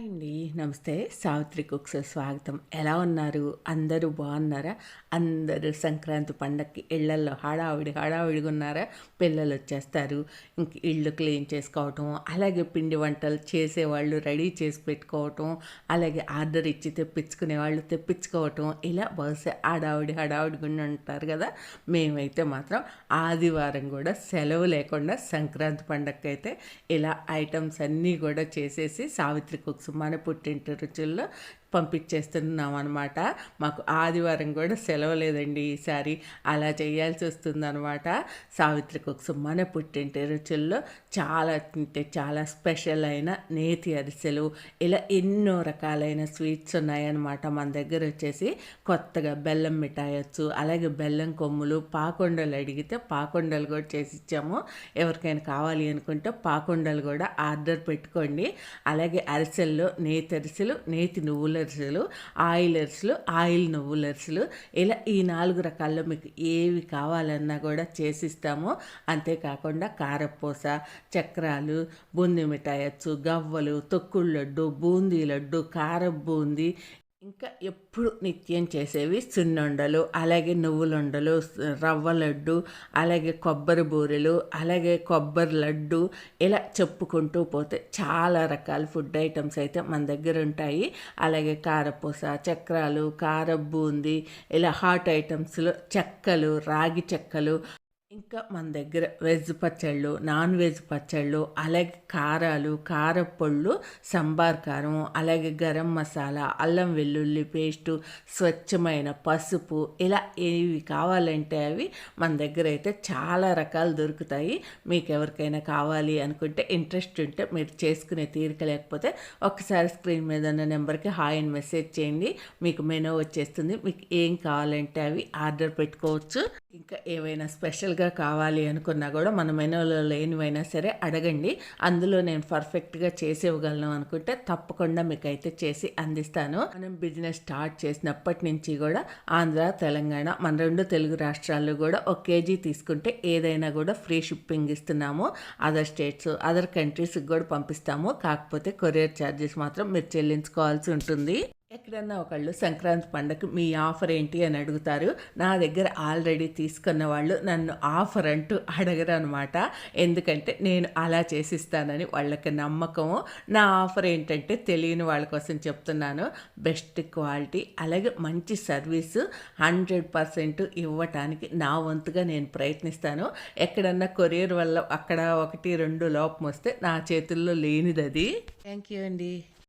Hi అండి. నమస్తే Savitri cooks స్వాగతం. ఎలా ఉన్నారు? అందరూ బాగున్నారా? అందరూ సంక్రాంతి పండగకి ఇళ్ళల్లో హడావిడి హడావిడిగా ఉన్నారా? పిల్లలు వచ్చేస్తారు. ఇంక ఇళ్ళు క్లీన్ చేసుకోవటం అలాగే పిండి వంటలు చేసేవాళ్ళు రెడీ చేసి పెట్టుకోవటం అలాగే ఆర్డర్ ఇచ్చి తెప్పించుకునే వాళ్ళు తెప్పించుకోవటం ఇలా బహుశా హడావిడి హడావిడిగా ఉంటారు కదా? మేమైతే మాత్రం ఆదివారం కూడా సెలవు లేకుండా సంక్రాంతి పండగకి అయితే ఇలా ఐటమ్స్ అన్నీ కూడా చేసేసి సావిత్రి కుక్స్ మన పుట్టింటి రుచుల్లో పంపించేస్తున్నాం అనమాట మాకు ఆదివారం కూడా సెలవు లేదండి ఈసారి. అలా చేయాల్సి వస్తుందనమాట సావిత్రి కుక్స్ మన పుట్టింటి రుచుల్లో చాలా అంటే చాలా స్పెషల్ అయిన నేతి అరిసెలు ఇలా ఎన్నో రకాలైన స్వీట్స్ ఉన్నాయన్నమాట. మన దగ్గర వచ్చేసి కొత్తగా బెల్లం మిఠాయి వచ్చు అలాగే బెల్లం కొమ్ములు పాకొండలు అడిగితే పాకొండలు కూడా చేసి ఇచ్చాము. ఎవరికైనా కావాలి అనుకుంటే పాకొండలు కూడా ఆర్డర్ పెట్టుకోండి. అలాగే అరిసెల్లో నేతి అరిసెలు నేతి నువ్వుల అరిసెలు ఆయిల్ అరిసెలు ఆయిల్ నువ్వుల అరిసెలు ఇలా ఈ నాలుగు రకాల్లో మీకు ఏవి కావాలన్నా కూడా చేసిస్తాము. అంతేకాకుండా కారపూస చక్రాలు బూందీ మిఠాయి వచ్చు గవ్వలు తొక్కుడు లడ్డు బూందీ లడ్డు కార బూందీ ఇంకా ఎప్పుడు నిత్యం చేసేవి సున్నుండలు అలాగే నువ్వులుండలు రవ్వ లడ్డు అలాగే కొబ్బరి బూరెలు అలాగే కొబ్బరి లడ్డు ఇలా చెప్పుకుంటూ పోతే చాలా రకాల ఫుడ్ ఐటమ్స్ అయితే మన దగ్గర ఉంటాయి. అలాగే కారపూస చక్రాలు కార బూంది ఇలా హాట్ ఐటమ్స్లో చెక్కలు రాగి చెక్కలు ఇంకా మన దగ్గర వెజ్ పచ్చళ్ళు నాన్ వెజ్ పచ్చళ్ళు అలాగే కారాలు కారపళ్ళు సంబార్ కారం అలాగే గరం మసాలా అల్లం వెల్లుల్లి పేస్టు స్వచ్ఛమైన పసుపు ఇలా ఏవి కావాలంటే అవి మన దగ్గర అయితే చాలా రకాలు దొరుకుతాయి. మీకు ఎవరికైనా కావాలి అనుకుంటే ఇంట్రెస్ట్ ఉంటే మీరు చేసుకునే తీరిక లేకపోతే ఒకసారి స్క్రీన్ మీద ఉన్న నెంబర్కి హాయ్ అని మెసేజ్ చేయండి. మీకు మెనూ వచ్చేస్తుంది. మీకు ఏం కావాలంటే అవి ఆర్డర్ పెట్టుకోవచ్చు. ఇంకా ఏవైనా స్పెషల్గా కావాలి అనుకున్నా కూడా మన మెనూలో లేనివైనా సరే అడగండి. అందులో నేను పర్ఫెక్ట్గా చేసి ఇవ్వగలను అనుకుంటే తప్పకుండా మీకు అయితే చేసి అందిస్తాను. మనం బిజినెస్ స్టార్ట్ చేసినప్పటి నుంచి కూడా ఆంధ్ర తెలంగాణ మన రెండు తెలుగు రాష్ట్రాల్లో కూడా ఒక కేజీ తీసుకుంటే ఏదైనా కూడా ఫ్రీ షిప్పింగ్ ఇస్తున్నాము. అదర్ స్టేట్స్ అదర్ కంట్రీస్కి కూడా పంపిస్తాము. కాకపోతే కొరియర్ ఛార్జెస్ మాత్రం మీరు చెల్లించుకోవాల్సి ఉంటుంది. ఎప్పుడన్నా ఒకళ్ళు సంక్రాంతి పండగ మీ ఆఫర్ ఏంటి అని అడుగుతారు. నా దగ్గర ఆల్రెడీ తీసుకున్న వాళ్ళు నన్ను ఆఫర్ అంటూ అడగరు అనమాట ఎందుకంటే నేను అలా చేసిస్తానని వాళ్ళకి నమ్మకము. నా ఆఫర్ ఏంటంటే తెలియని వాళ్ళ కోసం చెప్తున్నాను. బెస్ట్ క్వాలిటీ అలాగే మంచి సర్వీస్ హండ్రెడ్ పర్సెంట్ ఇవ్వటానికి నా వంతుగా నేను ప్రయత్నిస్తాను. ఎక్కడన్నా కొరియర్ వల్ల అక్కడ ఒకటి రెండు లోపం వస్తే నా చేతుల్లో లేనిది అది థ్యాంక్ యూ అండి.